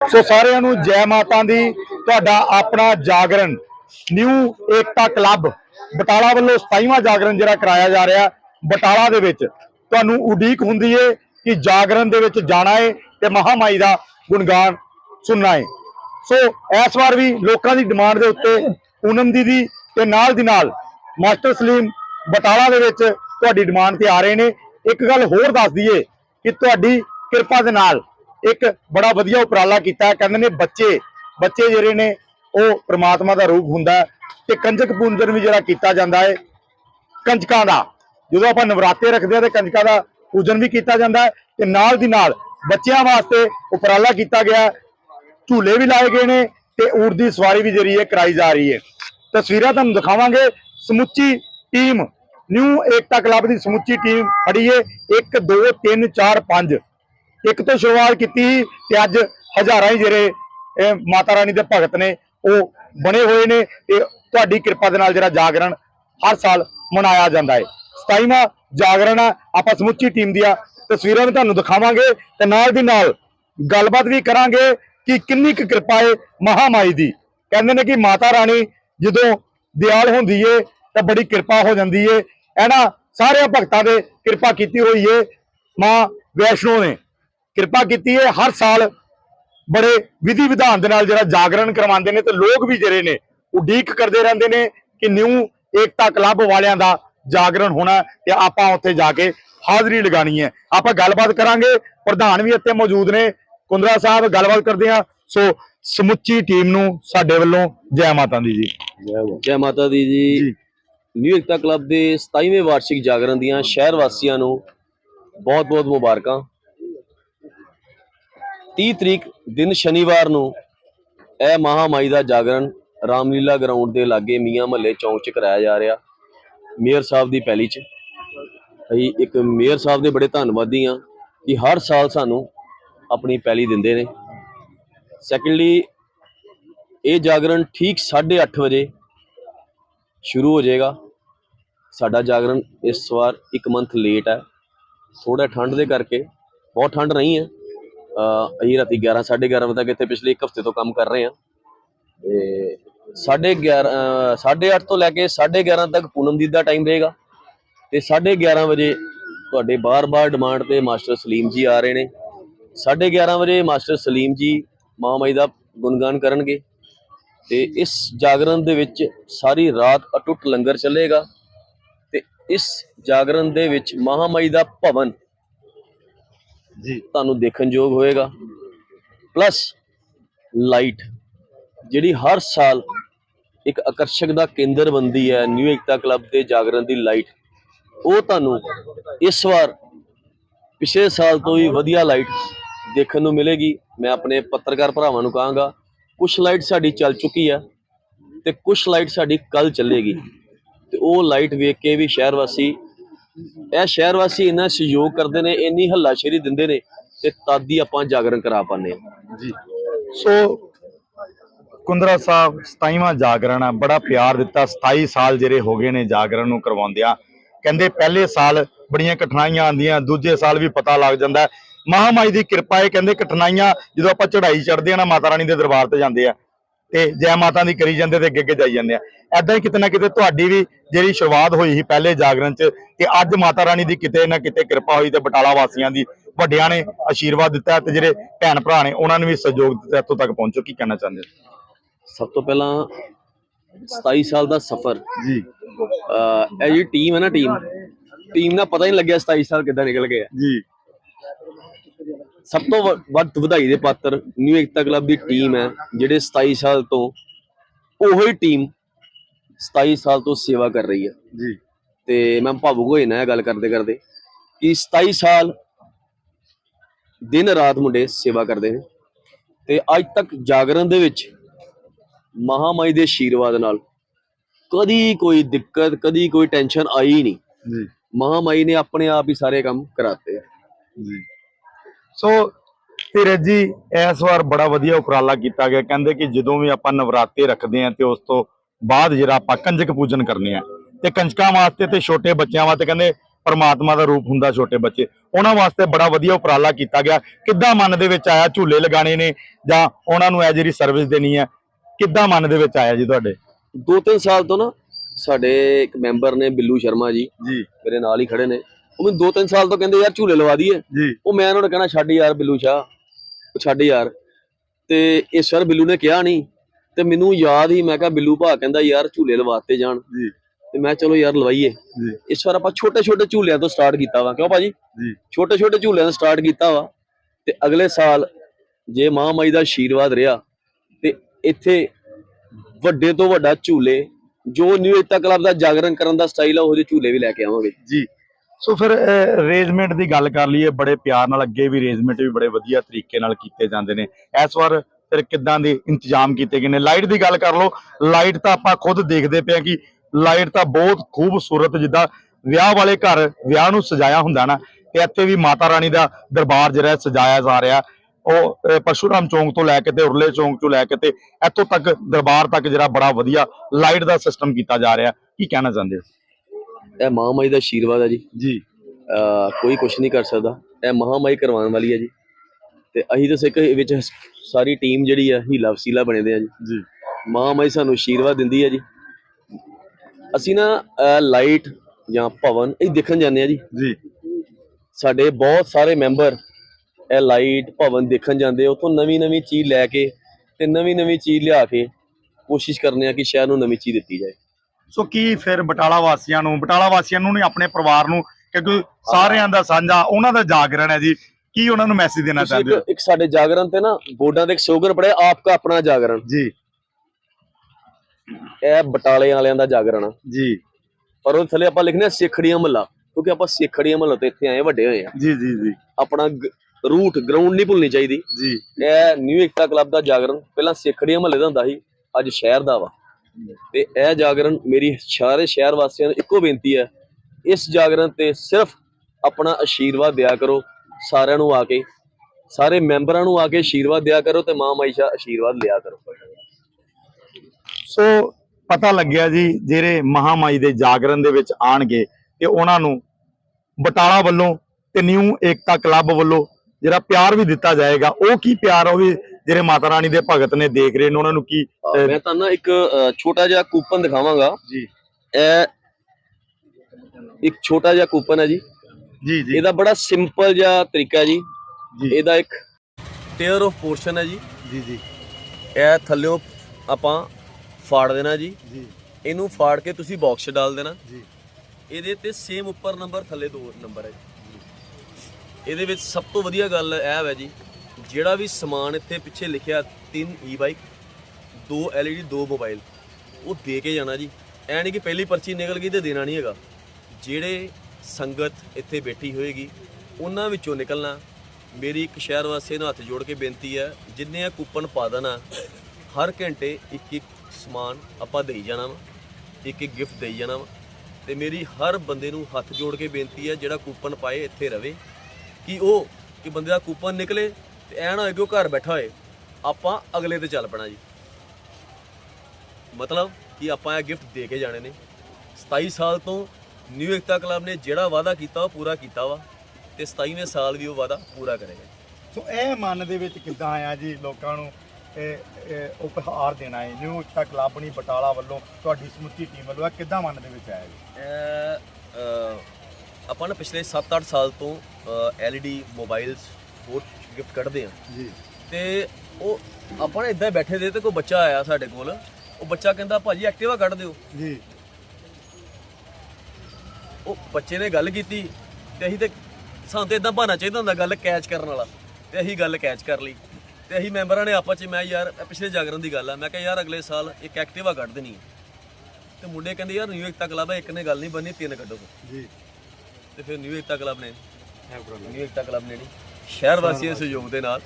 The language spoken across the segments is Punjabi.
ਸੋ ਸਾਰਿਆਂ ਨੂੰ ਜੈ ਮਾਤਾ ਦੀ, ਤੁਹਾਡਾ ਆਪਣਾ ਜਾਗਰਣ, ਨਿਊ ਏਕਤਾ ਕਲੱਬ, ਬਟਾਲਾ ਵੱਲੋਂ 27ਵਾਂ ਜਾਗਰਣ ਜਿਹੜਾ ਕਰਾਇਆ ਜਾ ਰਿਹਾ, ਬਟਾਲਾ ਦੇ ਵਿੱਚ। ਤੁਹਾਨੂੰ ਉਡੀਕ ਹੁੰਦੀ ਏ ਕਿ ਜਾਗਰਣ ਦੇ ਵਿੱਚ ਜਾਣਾ ਏ ਤੇ ਮਹਾਮਾਈ ਦਾ ਗੁਣਗਾਨ ਸੁਣਨਾ ਏ। ਸੋ ਇਸ ਵਾਰ ਵੀ ਲੋਕਾਂ ਦੀ ਡਿਮਾਂਡ ਦੇ ਉੱਤੇ ਪੂਨਮ ਦੀ ਤੇ ਨਾਲ ਦੀ ਨਾਲ ਮਾਸਟਰ ਸਲੀਮ ਬਟਾਲਾ ਦੇ ਵਿੱਚ ਤੁਹਾਡੀ ਡਿਮਾਂਡ ਤੇ ਆ ਰਹੇ ਨੇ। ਇੱਕ ਗੱਲ ਹੋਰ ਦੱਸ ਦਈਏ ਕਿ ਤੁਹਾਡੀ ਕਿਰਪਾ ਦੇ ਨਾਲ ਇੱਕ ਬੜਾ ਵਧੀਆ ਉਪਰਾਲਾ ਕੀਤਾ ਹੈ। ਕਹਿੰਦੇ ਨੇ ਬੱਚੇ ਬੱਚੇ ਜਿਹੜੇ ਨੇ, ਉਹ ਪ੍ਰਮਾਤਮਾ ਦਾ ਰੂਪ ਹੁੰਦਾ ਹੈ ਤੇ ਕੰਜਕ ਪੂਜਨ ਵੀ ਜਿਹੜਾ ਕੀਤਾ ਜਾਂਦਾ ਹੈ ਕੰਜਕਾਂ ਦਾ। ਜਦੋਂ ਆਪਾਂ ਨਵਰਾਤੇ ਰੱਖਦੇ ਆ ਤੇ ਕੰਜਕਾਂ ਦਾ ਪੂਜਨ ਵੀ ਕੀਤਾ ਜਾਂਦਾ ਹੈ ਤੇ ਨਾਲ ਦੀ ਨਾਲ ਬੱਚਿਆਂ ਵਾਸਤੇ ਉਪਰਾਲਾ ਕੀਤਾ ਗਿਆ ਝੂਲੇ ਵੀ ਲਾਏ ਗਏ ਨੇ ਤੇ ਊੜ ਦੀ ਸਵਾਰੀ ਵੀ ਜਿਹੜੀ ਹੈ ਕਰਾਈ ਜਾ ਰਹੀ ਹੈ। ਤਸਵੀਰਾਂ ਤੁਹਾਨੂੰ ਦਿਖਾਵਾਂਗੇ। ਸਮੁੱਚੀ ਟੀਮ, ਨਿਊ ਏਕਤਾ ਕਲੱਬ ਦੀ ਸਮੁੱਚੀ ਟੀਮ ਖੜੀ ਹੈ। 1 2 3 4 5 ਇੱਕ ਤੋਂ ਸ਼ੁਰੂਆਤ ਕੀਤੀ ਸੀ ਤੇ ਅੱਜ ਹਜ਼ਾਰਾਂ ਹੀ ਜਿਹੜੇ ਇਹ ਮਾਤਾ ਰਾਣੀ ਦੇ ਭਗਤ ਨੇ ਉਹ ਬਣੇ ਹੋਏ ਨੇ ਤੇ ਤੁਹਾਡੀ ਕਿਰਪਾ ਦੇ ਨਾਲ ਜਿਹੜਾ ਜਾਗਰਣ ਹਰ ਸਾਲ ਮਨਾਇਆ ਜਾਂਦਾ ਹੈ। 27ਵਾਂ ਜਾਗਰਣ ਆ, ਆਪਾਂ ਸਮੁੱਚੀ ਟੀਮ ਦੀਆਂ ਤਸਵੀਰਾਂ ਵੀ ਤੁਹਾਨੂੰ ਦਿਖਾਵਾਂਗੇ ਤੇ ਨਾਲ ਦੀ ਨਾਲ ਗੱਲਬਾਤ ਵੀ ਕਰਾਂਗੇ ਕਿ ਕਿੰਨੀ ਕੁ ਕਿਰਪਾ ਹੈ ਮਹਾਮਾਈ ਦੀ। ਕਹਿੰਦੇ ਨੇ ਕਿ ਮਾਤਾ ਰਾਣੀ ਜਦੋਂ ਦਿਆਲ ਹੁੰਦੀ ਏ, ਤਾਂ ਬੜੀ ਕਿਰਪਾ ਹੋ ਜਾਂਦੀ ਏ। ਇਹਨਾਂ ਸਾਰਿਆਂ ਭਗਤਾਂ ਦੇ ਕਿਰਪਾ ਕੀਤੀ ਹੋਈ ਏ ਮਾਂ ਵੈਸ਼ਨੋ ਨੇ। ਕਿਰਪਾ ਕੀਤੀ ਹੈ। ਹਰ ਸਾਲ ਬੜੇ ਵਿਧੀ ਵਿਧਾਨ ਦੇ ਨਾਲ ਜਿਹੜਾ ਜਾਗਰਣ ਕਰਵਾਉਂਦੇ ਨੇ ਤੇ ਲੋਕ ਵੀ ਜਿਹੜੇ ਨੇ ਉਡੀਕ ਕਰਦੇ ਰਹਿੰਦੇ ਨੇ ਕਿ ਨਿਊ ਏਕਤਾ ਕਲੱਬ ਵਾਲਿਆਂ ਦਾ ਜਾਗਰਣ ਹੋਣਾ ਤੇ ਆਪਾਂ ਉੱਥੇ ਜਾ ਕੇ ਹਾਜ਼ਰੀ ਲਗਾਣੀ ਹੈ। ਆਪਾਂ ਗੱਲਬਾਤ ਕਰਾਂਗੇ। ਪ੍ਰਧਾਨ ਵੀ ਇੱਥੇ ਮੌਜੂਦ ਨੇ। ਕੁੰਦਰਾ ਸਾਹਿਬ ਗੱਲਬਾਤ ਕਰਦੇ ਆ ਸੋ ਸਮੁੱਚੀ ਟੀਮ ਨੂੰ ਸਾਡੇ ਵੱਲੋਂ ਜੈ ਮਾਤਾ ਦੀ ਜੀ। ਜੈ ਮਾਤਾ ਦੀ। ਜੀ। ਨਿਊ ਏਕਤਾ ਕਲੱਬ ਦੇ 27ਵੇਂ ਵਾਰਸ਼ਿਕ ਜਾਗਰਣ ਦੀਆਂ ਸ਼ਹਿਰ ਵਾਸੀਆਂ ਨੂੰ ਬਹੁਤ-ਬਹੁਤ ਮੁਬਾਰਕਾਂ। 30 ਤਰੀਕ ਦਿਨ ਸ਼ਨੀਵਾਰ ਨੂੰ ਇਹ ਮਹਾਮਾਈ ਦਾ ਜਾਗਰਣ ਰਾਮਲੀਲਾ ਗਰਾਊਂਡ ਦੇ ਲਾਗੇ ਮੀਆਂ ਮਹੱਲੇ ਚੌਂਕ 'ਚ ਕਰਾਇਆ ਜਾ ਰਿਹਾ। ਮੇਅਰ ਸਾਹਿਬ ਦੀ ਪੈਲੀ 'ਚ। ਅਸੀਂ ਇੱਕ ਮੇਅਰ ਸਾਹਿਬ ਦੇ ਬੜੇ ਧੰਨਵਾਦੀ ਆ ਕਿ ਹਰ ਸਾਲ ਸਾਨੂੰ ਆਪਣੀ ਪੈਲੀ ਦਿੰਦੇ ਨੇ। ਸੈਕੰਡਲੀ ਇਹ ਜਾਗਰਣ ਠੀਕ 8:30 ਵਜੇ ਸ਼ੁਰੂ ਹੋ ਜਾਏਗਾ। ਸਾਡਾ ਜਾਗਰਣ ਇਸ ਵਾਰ ਇੱਕ ਮੰਥ ਲੇਟ ਹੈ। ਥੋੜਾ ਠੰਡ ਦੇ ਕਰਕੇ, ਬਹੁਤ ਠੰਡ ਨਹੀਂ ਹੈ। ਅਸੀਂ ਰਾਤੀ 11 11:30 ਵਜੇ ਤੱਕ ਇੱਥੇ ਪਿਛਲੇ ਇੱਕ ਹਫ਼ਤੇ ਤੋਂ ਕੰਮ ਕਰ ਰਹੇ ਹਾਂ। ਤੇ 11:30 8:30 ਤੋਂ ਲੈ ਕੇ 11:30 ਤੱਕ ਪੂਨਮਦੀਤ ਦਾ ਟਾਈਮ ਰਹੇਗਾ। ਤੇ 11:30 ਵਜੇ ਤੁਹਾਡੇ ਬਾਰ-ਬਾਰ ਡਿਮਾਂਡ ਤੇ ਮਾਸਟਰ ਸਲੀਮ ਜੀ ਆ ਰਹੇ ਨੇ। 11:30 ਵਜੇ ਮਾਸਟਰ ਸਲੀਮ ਜੀ ਮਹਾਮਾਈ ਦਾ ਗੁਣਗਾਨ ਕਰਨਗੇ। ਤੇ ਇਸ ਜਾਗਰਣ ਦੇ ਵਿੱਚ ਸਾਰੀ ਰਾਤ ਅਟੁੱਟ ਲੰਗਰ ਚੱਲੇਗਾ। ਤੇ ਇਸ ਜਾਗਰਣ ਦੇ ਵਿੱਚ ਮਹਾਮਾਈ ਦਾ ਭਵਨ ਜੀ। ਤੁਹਾਨੂੰ ਦੇਖਣ ਯੋਗ ਹੋਏਗਾ। ਪਲੱਸ ਲਾਈਟ ਜਿਹੜੀ ਹਰ ਸਾਲ ਇੱਕ ਆਕਰਸ਼ਕ ਦਾ ਕੇਂਦਰ ਬੰਦੀ ਹੈ ਨਿਊ ਏਕਤਾ ਕਲੱਬ ਦੇ ਜਾਗਰਣ ਦੀ ਲਾਈਟ ਉਹ ਤੁਹਾਨੂੰ ਇਸ ਵਾਰ ਪਿਛਲੇ ਸਾਲ ਤੋਂ ਵੀ ਵਧੀਆ ਲਾਈਟ ਦੇਖਣ ਨੂੰ ਮਿਲੇਗੀ। ਮੈਂ ਆਪਣੇ ਪੱਤਰਕਾਰ ਭਰਾਵਾਂ ਨੂੰ ਕਹਾਂਗਾ ਕੁਝ ਲਾਈਟ ਸਾਡੀ ਚੱਲ ਚੁੱਕੀ ਹੈ ਤੇ ਕੁਝ ਲਾਈਟ ਸਾਡੀ ਕੱਲ ਚੱਲੇਗੀ। ਤੇ ਉਹ ਲਾਈਟ ਵੇਖ ਕੇ ਵੀ ਸ਼ਹਿਰ ਵਾਸੀ ਇਹ ਸ਼ਹਿਰ ਵਾਸੀ ਇੰਨਾ ਸਹਿਯੋਗ ਕਰਦੇ ਨੇ, ਇੰਨੀ ਹੱਲਾਸ਼ੇਰੀ ਦਿੰਦੇ ਨੇ ਤੇ ਤਦ ਹੀ ਆਪਾਂ ਜਾਗਰਣ ਕਰਾ ਪਾਉਂਦੇ ਹਾਂ। ਜੀ। ਸੋ ਕੁੰਦਰਾ ਸਾਹਿਬ 27ਵਾਂ ਜਾਗਰਣ ਆ, ਬੜਾ ਪਿਆਰ ਦਿੱਤਾ। 27 ਸਾਲ ਜਿਹੜੇ ਹੋ ਗਏ ਨੇ ਜਾਗਰਣ ਨੂੰ ਕਰਵਾਉਂਦਿਆਂ। ਕਹਿੰਦੇ ਪਹਿਲੇ ਸਾਲ ਬੜੀਆਂ ਕਠਿਨਾਈਆਂ ਆਉਂਦੀਆਂ, ਦੂਜੇ ਸਾਲ ਵੀ ਪਤਾ ਲੱਗ ਜਾਂਦਾ। ਹੈ। ਮਹਾਮਾਈ ਦੀ ਕਿਰਪਾ ਹੈ ਕਹਿੰਦੇ ਕਠਿਨਾਈਆਂ ਜਦੋਂ ਆਪਾਂ ਚੜ੍ਹਾਈ ਚੜ੍ਹਦੇ ਆ ਨਾ, ਮਾਤਾ ਰਾਣੀ ਦੇ ਦਰਬਾਰ ਤੇ ਜਾਂਦੇ ਆ। ਤੇ ਜੈ ਮਾਤਾ ਦੀ ਕਰੀ ਜਾਂਦੇ ਤੇ ਅੱਗੇ ਅੱਗੇ ਜਾਈ ਜਾਂਦੇ ਆ। ਐਦਾਂ ਹੀ ਕਿਤੇ ਨਾ ਕਿਤੇ ਤੁਹਾਡੀ ਵੀ ਜਿਹੜੀ ਸ਼ੁਰੂਆਤ ਹੋਈ ਸੀ ਪਹਿਲੇ ਜਾਗਰਣ 'ਚ ਤੇ ਅੱਜ ਮਾਤਾ ਰਾਣੀ ਦੀ ਕਿਤੇ ਨਾ ਕਿਤੇ ਕਿਰਪਾ ਹੋਈ ਤੇ ਬਟਾਲਾ ਵਾਸੀਆਂ ਦੀ ਵੱਡਿਆਂ ਨੇ ਆਸ਼ੀਰਵਾਦ ਦਿੱਤਾ ਤੇ ਜਿਹੜੇ ਭੈਣ ਭਰਾ ਨੇ ਉਹਨਾਂ ਨੇ ਵੀ ਸਹਿਯੋਗ ਦਿੱਤਾ ਇੱਥੋਂ ਤੱਕ ਪਹੁੰਚੋ ਕੀ ਕਹਿਣਾ ਚਾਹੁੰਦੇ ਸਭ ਤੋਂ ਪਹਿਲਾਂ 27 ਸਾਲ ਦਾ ਸਫ਼ਰ। ਜੀ। ਇਹ ਜਿਹੜੀ ਟੀਮ ਹੈ ਨਾ ਟੀਮ ਟੀਮ ਨਾਲ ਪਤਾ ਹੀ ਨਹੀਂ ਲੱਗਿਆ 27 ਸਾਲ ਕਿੱਦਾਂ ਨਿਕਲ ਗਏ ਜੀ। ਸਭ ਤੋਂ ਵੱਧ ਵਧਾਈ ਦੇ ਪਾਤਰ ਨਿਊ ਏਕਤਾ ਕਲੱਬ ਦੀ ਟੀਮ ਹੈ ਜਿਹੜੇ 27 ਸਾਲ ਤੋਂ ਉਹੀ ਟੀਮ 27 ਸਾਲ ਤੋਂ ਸੇਵਾ ਕਰ ਰਹੀ ਹੈ। ਜੀ। ਤੇ ਮੈਂ ਭਾਵੁਕ ਹੋਏ ਨਾ ਇਹ ਗੱਲ ਕਰਦੇ ਕਰਦੇ ਕਿ 27 ਸਾਲ ਦਿਨ ਰਾਤ ਮੁੰਡੇ ਸੇਵਾ ਕਰਦੇ ਨੇ ਤੇ ਅੱਜ ਤੱਕ ਜਾਗਰਣ ਦੇ ਵਿੱਚ ਮਹਾਮਾਈ ਦੇ ਆਸ਼ੀਰਵਾਦ ਨਾਲ ਕਦੀ ਕੋਈ ਦਿੱਕਤ ਕਦੀ ਕੋਈ ਟੈਨਸ਼ਨ ਆਈ ਨਹੀਂ। ਜੀ। ਮਹਾਮਾਈ ਨੇ ਆਪਣੇ ਆਪ ਹੀ ਸਾਰੇ ਕੰਮ ਕਰਾਤੇ ਆ। ਜੀ। ਸੋ ਧੀਰਜ ਜੀ ਇਸ ਵਾਰ ਬੜਾ ਵਧੀਆ ਉਪਰਾਲਾ ਕੀਤਾ ਗਿਆ। ਕਹਿੰਦੇ ਕਿ ਜਦੋਂ ਵੀ ਆਪਾਂ ਨਵਰਾਤੇ ਰੱਖਦੇ ਆ ਤੇ ਉਸ ਤੋਂ ਬਾਅਦ ਜਿਹੜਾ ਆਪਾਂ ਕੰਜਕ ਪੂਜਨ ਕਰਨੇ ਆ ਤੇ ਕੰਜਕਾਂ ਵਾਸਤੇ ਤੇ ਛੋਟੇ ਬੱਚਿਆਂ ਵਾਸਤੇ ਕਹਿੰਦੇ ਪਰਮਾਤਮਾ ਦਾ ਰੂਪ ਹੁੰਦਾ ਛੋਟੇ ਬੱਚੇ। ਉਹਨਾਂ ਵਾਸਤੇ ਬੜਾ ਵਧੀਆ ਉਪਰਾਲਾ ਕੀਤਾ ਗਿਆ। ਕਿੱਦਾਂ ਮਨ ਦੇ ਵਿੱਚ ਆਇਆ ਝੂਲੇ ਲਗਾਣੇ ਨੇ ਜਾਂ ਉਹਨਾਂ ਨੂੰ ਇਹ ਜਿਹੜੀ ਸਰਵਿਸ ਦੇਣੀ ਹੈ? ਕਿੱਦਾਂ ਮਨ ਦੇ ਵਿੱਚ ਆਇਆ ਜੀ ਤੁਹਾਡੇ? ਦੋ ਤਿੰਨ ਸਾਲ ਤੋਂ ਨਾ ਸਾਡੇ ਇੱਕ ਮੈਂਬਰ ਨੇ ਬਿੱਲੂ ਸ਼ਰਮਾ ਜੀ। ਜੀ। ਮੇਰੇ ਨਾਲ ਹੀ ਖੜੇ ਨੇ। ਉਹ ਮੈਨੂੰ ਦੋ ਤਿੰਨ ਸਾਲ ਤੋਂ ਕਹਿੰਦੇ ਯਾਰ ਝੂਲੇ ਲਵਾ ਦਈਏ। ਜੀ। ਉਹ ਮੈਂ ਉਹਨਾਂ ਨੂੰ ਕਹਿਣਾ ਛੱਡ ਯਾਰ ਬਿੱਲੂ ਉਹ ਛੱਡ ਯਾਰ। ਤੇ ਇਸ ਵਾਰ ਬਿੱਲੂ ਨੇ ਕਿਹਾ ਨਹੀਂ ਤੇ ਮੈਨੂੰ ਯਾਦ ਹੀ ਮੈਂ ਕਿਹਾ ਬਿੱਲੂ ਭਾ ਕਹਿੰਦਾ ਯਾਰ ਝੂਲੇ ਲਵਾਤੇ ਜਾਣ। ਜੀ। ਤੇ ਮੈਂ ਚਲੋ ਯਾਰ ਲਵਾਈਏ। ਜੀ। ਇਸ ਵਾਰ ਆਪਾਂ ਛੋਟੇ ਛੋਟੇ ਝੂਲਿਆਂ ਤੋਂ ਸਟਾਰਟ ਕੀਤਾ ਵਾ। ਕਿਉਂ ਭਾਜੀ? ਜੀ। ਛੋਟੇ ਛੋਟੇ ਝੂਲਿਆਂ ਤੋਂ ਸਟਾਰਟ ਕੀਤਾ ਵਾ। ਤੇ ਅਗਲੇ ਸਾਲ ਜੇ ਮਾਂ ਮਾਈ ਦਾ ਆਸ਼ੀਰਵਾਦ ਰਿਹਾ ਤੇ ਇੱਥੇ ਵੱਡੇ ਤੋਂ ਵੱਡਾ ਝੂਲੇ ਜੋ ਨਿਊ ਏਕਤਾ ਕਲੱਬ ਦਾ ਜਾਗਰਣ ਕਰਨ ਦਾ ਸਟਾਈਲ ਆ ਉਹੋ ਜਿਹੇ ਝੂਲੇ ਵੀ ਲੈ ਕੇ ਆਵਾਂਗੇ। ਜੀ। ਸੋ ਫਿਰ ਅਰੇਂਜਮੈਂਟ ਦੀ ਗੱਲ ਕਰ ਲਈਏ ਬੜੇ ਪਿਆਰ ਨਾਲ ਅੱਗੇ ਵੀ ਅਰੇਂਜਮੈਂਟ ਵੀ ਬੜੇ ਵਧੀਆ ਤਰੀਕੇ ਨਾਲ ਕੀਤੇ ਜਾਂਦੇ ਨੇ। ਇਸ ਵਾਰ ਫਿਰ ਕਿੱਦਾਂ ਦੇ ਇੰਤਜ਼ਾਮ ਕੀਤੇ ਗਏ ਨੇ? ਲਾਈਟ ਦੀ ਗੱਲ ਕਰ ਲਓ ਲਾਈਟ ਤਾਂ ਆਪਾਂ ਖੁਦ ਦੇਖਦੇ ਪਏ ਹਾਂ ਕਿ ਲਾਈਟ ਤਾਂ ਬਹੁਤ ਖੂਬਸੂਰਤ ਜਿੱਦਾਂ ਵਿਆਹ ਵਾਲੇ ਘਰ ਵਿਆਹ ਨੂੰ ਸਜਾਇਆ ਹੁੰਦਾ ਨਾ ਤੇ ਇੱਥੇ ਵੀ ਮਾਤਾ ਰਾਣੀ ਦਾ ਦਰਬਾਰ ਜਿਹੜਾ ਸਜਾਇਆ ਜਾ ਰਿਹਾ। ਉਹ ਅਹ, ਪਰਸ਼ੂਰਾਮ ਚੌਂਕ ਤੋਂ ਲੈ ਕੇ ਤੇ ਉਰਲੇ ਚੌਂਕ ਤੋਂ ਲੈ ਕੇ ਤੇ ਇੱਥੋਂ ਤੱਕ ਦਰਬਾਰ ਤੱਕ ਜਿਹੜਾ ਬੜਾ ਵਧੀਆ ਲਾਈਟ ਦਾ ਸਿਸਟਮ ਕੀਤਾ ਜਾ ਰਿਹਾ। ਕੀ ਕਹਿਣਾ ਚਾਹੁੰਦੇ ਹੋ? ਇਹ ਮਾਂ ਮਾਈ ਦਾ ਆਸ਼ੀਰਵਾਦ ਹੈ ਜੀ। ਜੀ। ਅਹ ਕੋਈ ਕੁਝ ਨਹੀਂ ਕਰ ਸਕਦਾ। ਇਹ ਮਹਾਮਾਈ ਕਰਵਾਉਣ ਵਾਲੀ ਹੈ ਜੀ। ਤੇ ਅਸੀਂ ਤਾਂ ਸਿੱਖ ਵਿੱਚ ਸਾਰੀ ਟੀਮ ਜਿਹੜੀ ਆ ਹੀਲਾ ਵਸੀਲਾ ਬਣੇ ਦੇ ਆ ਜੀ। ਜੀ। ਮਹਾਮਾਈ ਸਾਨੂੰ ਆਸ਼ੀਰਵਾਦ ਦਿੰਦੀ ਹੈ ਜੀ। ਅਸੀਂ ਨਾ ਲਾਈਟ ਜਾਂ ਭਵਨ ਇਹ ਦੇਖਣ ਜਾਂਦੇ ਆ ਜੀ। ਜੀ। ਸਾਡੇ ਬਹੁਤ ਸਾਰੇ ਮੈਂਬਰ ਇਹ ਲਾਈਟ ਭਵਨ ਦੇਖਣ ਜਾਂਦੇ ਉੱਥੋਂ ਨਵੀਂ ਨਵੀਂ ਚੀਜ਼ ਲੈ ਕੇ ਤੇ ਨਵੀਂ ਨਵੀਂ ਚੀਜ਼ ਲਿਆ ਕੇ ਕੋਸ਼ਿਸ਼ ਕਰਨੇ ਆ ਕਿ ਸ਼ਹਿਰ ਨੂੰ ਨਵੀਂ ਚੀਜ਼ ਦਿੱਤੀ ਜਾਏ। ਸੋ ਕੀ ਫਿਰ ਬਟਾਲਾ ਵਾਸੀਆਂ ਨੂੰ ਬਟਾਲਾ ਵਾਸੀਆਂ ਨੂੰ ਨਹੀਂ ਆਪਣੇ ਪਰਿਵਾਰ ਨੂੰ ਕਿਉਂਕਿ ਸਾਰਿਆਂ ਦਾ ਸਾਂਝਾ ਉਹਨਾਂ ਦਾ ਜਾਗਰਣ ਹੈ ਜੀ। ਕੀ ਉਹਨਾਂ ਨੂੰ ਮੈਸੇਜ ਦੇਣਾ ਚਾਹੁੰਦੇ ਹੋ? ਇੱਕ ਸਾਡੇ ਜਾਗਰਣ ਤੇ ਨਾ ਬੋਰਡਾਂ ਤੇ ਇੱਕ ਸਲੋਗਨ ਪੜਿਆ ਆਪਕਾ ਆਪਣਾ ਜਾਗਰਣ। ਜੀ। ਇਹ ਬਟਾਲੇ ਵਾਲਿਆਂ ਦਾ ਜਾਗਰਣ ਆ। ਜੀ। ਪਰ ਉਹ ਥੱਲੇ ਆਪਾਂ ਲਿਖਨੇ ਸਿੱਖੜੀਆਂ ਮਹੱਲਾ ਕਿਉਂਕਿ ਆਪਾਂ ਸਿੱਖੜੀਆਂ ਮਹੱਲਾ ਤੋਂ ਇੱਥੇ ਆਏ ਵੱਡੇ ਹੋਏ ਆ। ਜੀ ਜੀ ਜੀ। ਆਪਣਾ ਰੂਟ ਗਰਾਊਂਡ ਨਹੀਂ ਭੁੱਲਣੀ ਚਾਹੀਦੀ। ਜੀ। ਇਹ ਨਿਊ ਏਕਤਾ ਕਲੱਬ ਦਾ ਜਾਗਰਣ ਪਹਿਲਾਂ ਸਿੱਖੜੀਆਂ ਮਹੱਲੇ ਦਾ ਹੁੰਦਾ ਸੀ ਅੱਜ ਸ਼ਹਿਰ ਦਾ ਵਾ। ਤੇ ਇਹ ਜਾਗਰਣ ਮੇਰੀ ਸਾਰੇ ਸ਼ਹਿਰ ਵਾਸੀਆਂ ਨੂੰ ਇੱਕੋ ਬੇਨਤੀ ਹੈ, ਇਸ ਜਾਗਰਣ ਤੇ ਸਿਰਫ ਆਪਣਾ ਆਸ਼ੀਰਵਾਦ ਦਿਆ ਕਰੋ, ਸਾਰਿਆਂ ਨੂੰ ਆ ਕੇ, ਸਾਰੇ ਮੈਂਬਰਾਂ ਨੂੰ ਆ ਕੇ ਆਸ਼ੀਰਵਾਦ ਦਿਆ ਕਰੋ ਤੇ ਮਾਂ ਮਾਈਸ਼ਾ ਆਸ਼ੀਰਵਾਦ ਲਿਆ ਕਰੋ। ਸੋ ਪਤਾ ਲੱਗਿਆ ਜੀ, ਜਿਹੜੇ ਮਹਾਮਾਈ ਦੇ ਜਾਗਰਣ ਦੇ ਵਿੱਚ ਆਣਗੇ ਤੇ ਉਹਨਾਂ ਨੂੰ ਬਟਾਲਾ ਵੱਲੋਂ ਤੇ ਨਿਊ ਏਕਤਾ ਕਲੱਬ ਵੱਲੋਂ ਜਿਹੜਾ ਪਿਆਰ ਵੀ ਦਿੱਤਾ ਜਾਏਗਾ, ਉਹ ਕੀ ਪਿਆਰ ਆ, ਉਹ ਵੀ ਜਿਹੜੇ ਮਾਤਾ ਰਾਣੀ ਦੇ ਭਗਤ ਨੇ ਦੇਖ ਰਹੇ ਨੇ ਉਹਨਾਂ ਨੂੰ ਕੀ ਮੈਂ ਤੁਹਾਨੂੰ ਨਾ ਇੱਕ ਛੋਟਾ ਜਿਹਾ ਕੂਪਨ ਦਿਖਾਵਾਂਗਾ। ਜੀ। ਇਹ ਇੱਕ ਛੋਟਾ ਜਿਹਾ ਕੂਪਨ ਹੈ ਜੀ। ਜੀ ਜੀ। ਇਹਦਾ ਬੜਾ ਸਿੰਪਲ ਜਿਹਾ ਤਰੀਕਾ ਜੀ। ਜੀ। ਇਹਦਾ ਇੱਕ ਟੇਅਰ ਆਫ ਪੋਰਸ਼ਨ ਹੈ ਜੀ। ਜੀ ਜੀ। ਇਹ ਥੱਲਿਓਂ ਆਪਾਂ ਫਾੜ ਦੇਣਾ ਜੀ। ਜੀ। ਇਹਨੂੰ ਫਾੜ ਕੇ ਤੁਸੀਂ ਬਾਕਸ 'ਚ ਡਾਲ ਦੇਣਾ। ਜੀ। ਇਹਦੇ ਤੇ ਸੇਮ ਉੱਪਰ ਨੰਬਰ ਥੱਲੇ ਦੋ ਨੰਬਰ ਹੈ ਜੀ। ਇਹਦੇ ਵਿੱਚ ਸਭ ਤੋਂ ਵਧੀਆ ਗੱਲ ਇਹ ਹੈ ਜੀ ਜਿਹੜਾ ਵੀ ਸਮਾਨ ਇੱਥੇ ਪਿੱਛੇ ਲਿਖਿਆ ਤਿੰਨ ਈ ਬਾਈਕ ਦੋ LED, ਦੋ ਮੋਬਾਈਲ ਉਹ ਦੇ ਕੇ ਜਾਣਾ ਜੀ। ਐ ਨਹੀਂ ਕਿ ਪਹਿਲੀ ਪਰਚੀ ਨਿਕਲ ਗਈ ਤੇ ਦੇਣਾ ਨਹੀਂ ਹੈਗਾ। ਜਿਹੜੇ ਸੰਗਤ ਇੱਥੇ ਬੈਠੀ ਹੋਏਗੀ, ਉਹਨਾਂ ਵਿੱਚੋਂ ਨਿਕਲਣਾ। ਮੇਰੀ ਇੱਕ ਸ਼ਹਿਰ ਵਾਸੀ ਨੂੰ ਹੱਥ ਜੋੜ ਕੇ ਬੇਨਤੀ ਹੈ, ਜਿੰਨੇ ਆ ਕੂਪਨ ਪਾ ਦੇਣਾ, ਹਰ ਘੰਟੇ ਇੱਕ ਇੱਕ ਸਮਾਨ ਆਪਾਂ ਦੇਈ ਜਾਣਾ ਵਾ, ਇੱਕ ਇੱਕ ਗਿਫਟ ਦੇਈ ਜਾਣਾ ਵਾ। ਤੇ ਮੇਰੀ ਹਰ ਬੰਦੇ ਨੂੰ ਹੱਥ ਜੋੜ ਕੇ ਬੇਨਤੀ ਹੈ, ਜਿਹੜਾ ਕੂਪਨ ਪਾਏ ਇੱਥੇ ਰਵੇ, ਕਿ ਉਹ, ਕਿ ਬੰਦੇ ਦਾ ਕੂਪਨ ਨਿਕਲੇ ਤੇ ਐ ਨਾ ਹੋਏ ਕਿ ਉਹ ਘਰ ਬੈਠਾ ਹੋਏ ਆਪਾਂ ਅਗਲੇ ਤੇ ਚੱਲ ਪੈਣਾ ਜੀ। ਮਤਲਬ ਕਿ ਆਪਾਂ ਇਹ ਗਿਫਟ ਦੇ ਕੇ ਜਾਣੇ ਨੇ। 27 ਸਾਲ ਤੋਂ ਨਿਊ ਏਕਤਾ ਕਲੱਬ ਨੇ ਜਿਹੜਾ ਵਾਅਦਾ ਕੀਤਾ ਉਹ ਪੂਰਾ ਕੀਤਾ ਵਾ ਤੇ 27ਵੇਂ ਸਾਲ ਵੀ ਉਹ ਵਾਅਦਾ ਪੂਰਾ ਕਰੇਗਾ। ਸੋ ਇਹ ਮਨ ਦੇ ਵਿੱਚ ਕਿੱਦਾਂ ਆਇਆ ਜੀ ਲੋਕਾਂ ਨੂੰ ਇਹ ਉਪਹਾਰ ਦੇਣਾ ਹੈ ਨਿਊ ਏਕਤਾ ਕਲੱਬ ਨਹੀਂ ਬਟਾਲਾ ਵੱਲੋਂ ਤੁਹਾਡੀ ਸਮੁੱਚੀ ਟੀਮ ਵੱਲੋਂ ਇਹ ਕਿੱਦਾਂ ਮਨ ਦੇ ਵਿੱਚ ਆਇਆ ਜੀ? ਆਪਾਂ ਨਾ ਪਿਛਲੇ 7-8 ਸਾਲ ਤੋਂ LED ਮੋਬਾਈਲਸ ਹੋਰ ਗਿਫਟ ਕੱਢਦੇ ਆ। ਜੀ। ਤੇ ਉਹ ਆਪਾਂ ਨਾ ਇਦਾਂ ਬੈਠੇ ਦੇ ਤੇ ਕੋਈ ਬੱਚਾ ਆਇਆ ਸਾਡੇ ਕੋਲ ਉਹ ਬੱਚਾ ਕਹਿੰਦਾ ਭਾਜੀ ਐਕਟਿਵਾ ਕੱਢ ਦਿਓ। ਜੀ। ਉਹ ਬੱਚੇ ਨੇ ਗੱਲ ਕੀਤੀ ਤੇ ਅਸੀਂ ਤੇ ਸਾਨੂੰ ਤੇ ਇਦਾਂ ਬਹਾਨਾ ਚਾਹੀਦਾ ਹੁੰਦਾ ਗੱਲ ਕੈਚ ਕਰਨ ਵਾਲਾ ਤੇ ਅਸੀਂ ਗੱਲ ਕੈਚ ਕਰ ਲਈ। ਤੇ ਅਸੀਂ ਮੈਂਬਰਾਂ ਨੇ ਆਪਸ ਚ ਮੈਂ ਯਾਰ ਇਹ ਪਿਛਲੇ ਜਾਗਰਣ ਦੀ ਗੱਲ ਆ। ਮੈਂ ਕਿਹਾ ਯਾਰ ਅਗਲੇ ਸਾਲ ਇੱਕ ਐਕਟਿਵਾ ਕੱਢ ਦੇਣੀ ਹੈ ਤੇ ਮੁੰਡੇ ਕਹਿੰਦੇ ਯਾਰ ਨਿਊ ਏਕਤਾ ਕਲੱਬ ਹੈ ਇੱਕ ਨੇ ਗੱਲ ਨਹੀਂ ਬੰਨੀ ਤਿੰਨ ਕੱਢੋ। ਜੀ। ਤੇ ਫਿਰ ਨਿਊ ਏਕਤਾ ਕਲੱਬ ਨੇ ਨਿਊ ਏਕਤਾ ਕਲੱਬ ਨੇ ਨਹੀਂ ਸ਼ਹਿਰ ਵਾਸੀਆਂ ਦੇ ਸਹਿਯੋਗ ਦੇ ਨਾਲ।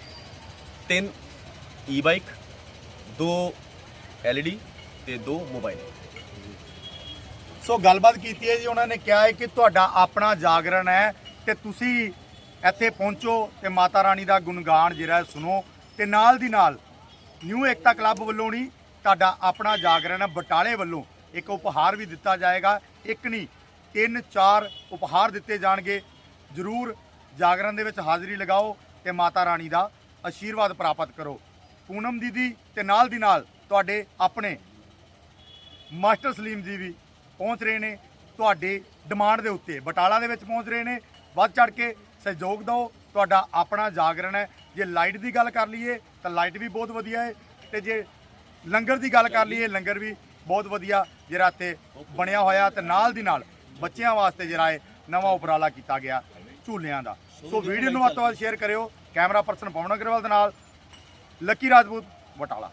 ਤਿੰਨ ਈ ਬਾਈਕ ਦੋ LED ਤੇ ਦੋ ਮੋਬਾਈਲ ਸੋ ਗੱਲਬਾਤ ਕੀਤੀ ਹੈ ਜੀ ਉਹਨਾਂ ਨੇ ਕਿਹਾ ਹੈ ਕਿ ਤੁਹਾਡਾ ਆਪਣਾ ਜਾਗਰਣ ਹੈ ਤੇ ਤੁਸੀਂ ਇੱਥੇ ਪਹੁੰਚੋ ਤੇ ਮਾਤਾ ਰਾਣੀ ਦਾ ਗੁਣਗਾਨ ਜਿਹੜਾ ਸੁਣੋ ਤੇ ਨਾਲ ਦੀ ਨਾਲ ਨਿਊ ਏਕਤਾ ਕਲੱਬ ਵੱਲੋਂ ਨਹੀਂ ਤੁਹਾਡਾ ਆਪਣਾ ਜਾਗਰਣ ਹੈ ਬਟਾਲੇ ਵੱਲੋਂ ਇੱਕ ਉਪਹਾਰ ਵੀ ਦਿੱਤਾ ਜਾਏਗਾ। ਇੱਕ ਨਹੀਂ ਤਿੰਨ ਚਾਰ ਉਪਹਾਰ ਦਿੱਤੇ ਜਾਣਗੇ। ਜਰੂਰ ਜਾਗਰਣ ਦੇ ਵਿੱਚ ਹਾਜ਼ਰੀ ਲਗਾਓ ਤੇ ਮਾਤਾ ਰਾਣੀ ਦਾ ਆਸ਼ੀਰਵਾਦ ਪ੍ਰਾਪਤ ਕਰੋ। ਪੂਨਮ ਦੀਦੀ ਤੇ ਨਾਲ ਦੀ ਨਾਲ ਤੁਹਾਡੇ ਆਪਣੇ ਮਾਸਟਰ ਸਲੀਮ ਜੀ ਵੀ ਪਹੁੰਚ ਰਹੇ ਨੇ। ਤੁਹਾਡੇ ਡਿਮਾਂਡ ਦੇ ਉੱਤੇ ਬਟਾਲਾ ਦੇ ਵਿੱਚ ਪਹੁੰਚ ਰਹੇ ਨੇ। ਵੱਧ ਚੜ ਕੇ ਸਹਿਯੋਗ ਦਿਓ। ਤੁਹਾਡਾ ਆਪਣਾ ਜਾਗਰਣ ਹੈ। ਜੇ ਲਾਈਟ ਦੀ ਗੱਲ ਕਰ ਲਈਏ ਤਾਂ ਲਾਈਟ ਵੀ ਬਹੁਤ ਵਧੀਆ ਹੈ ਤੇ ਜੇ ਲੰਗਰ ਦੀ ਗੱਲ ਕਰ ਲਈਏ ਲੰਗਰ ਵੀ ਬਹੁਤ ਵਧੀਆ ਜਿਹੜਾ ਇੱਥੇ ਬਣਿਆ ਹੋਇਆ ਤੇ ਨਾਲ ਦੀ ਨਾਲ ਬੱਚਿਆਂ ਵਾਸਤੇ ਜਿਹੜਾ ਹੈ ਨਵਾਂ ਉਪਰਾਲਾ ਕੀਤਾ ਗਿਆ। ਝੂਲਿਆਂ ਦਾ। ਸੋ ਵੀਡੀਓ ਨੂੰ ਵੱਧ ਤੋਂ ਵੱਧ ਸ਼ੇਅਰ ਕਰਿਓ। ਕੈਮਰਾ ਪਰਸਨ ਪਵਨ ਅਗਰਵਾਲ ਦੇ ਨਾਲ ਲੱਕੀ ਰਾਜਪੂਤ ਬਟਾਲਾ।